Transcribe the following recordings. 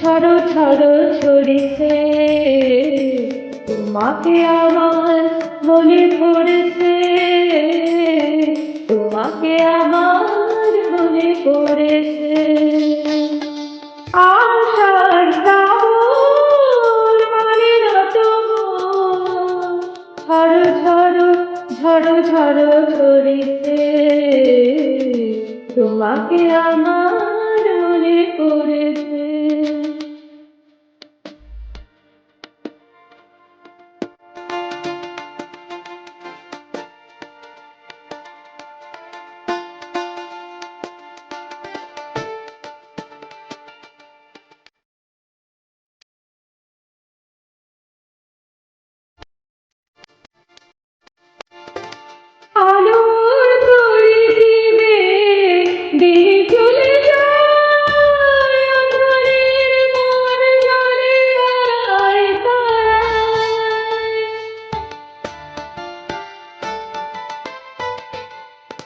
ঝড়ো ঝড়ো ঝরিছে তোমাকে আমার মনে পড়েছে ঝড়ো ঝড়ো ধরিতে তোমাকে আমার মনে পড়েছে।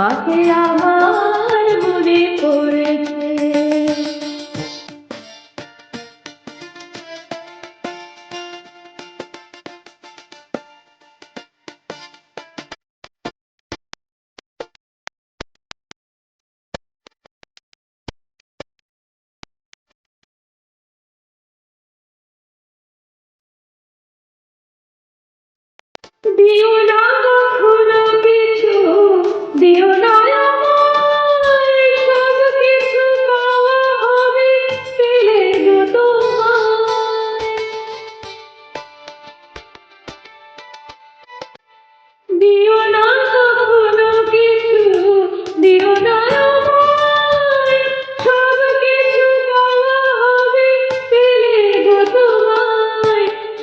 তোমাকে আমার মনে পড়েছে। দিও না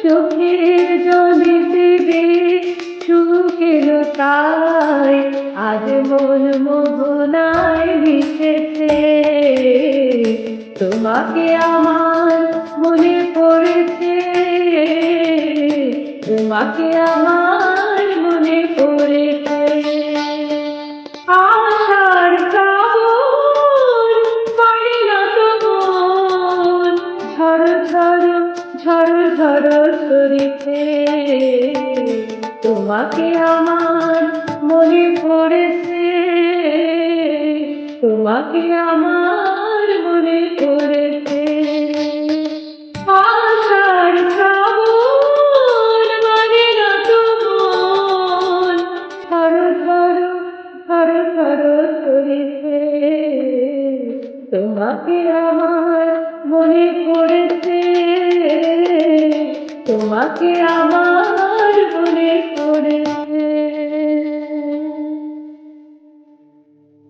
চোখের জলে দেবে সুখের তাই আজ মন মোহনায় মিশেছে। তোমাকে আমার মনে পড়েছে। তোমাকে আমার ঝড় তোমাকে আমার মনে পড়েছে। তোমাকে আমার মনে পড়েছে। আশার শ্রাবণ মানে না তো মন। ঝড় ঝড় ঝড় ঝড় ঝরিছে তোমাকে আমার মনে পড়েছে। তোমাকে আমার মনে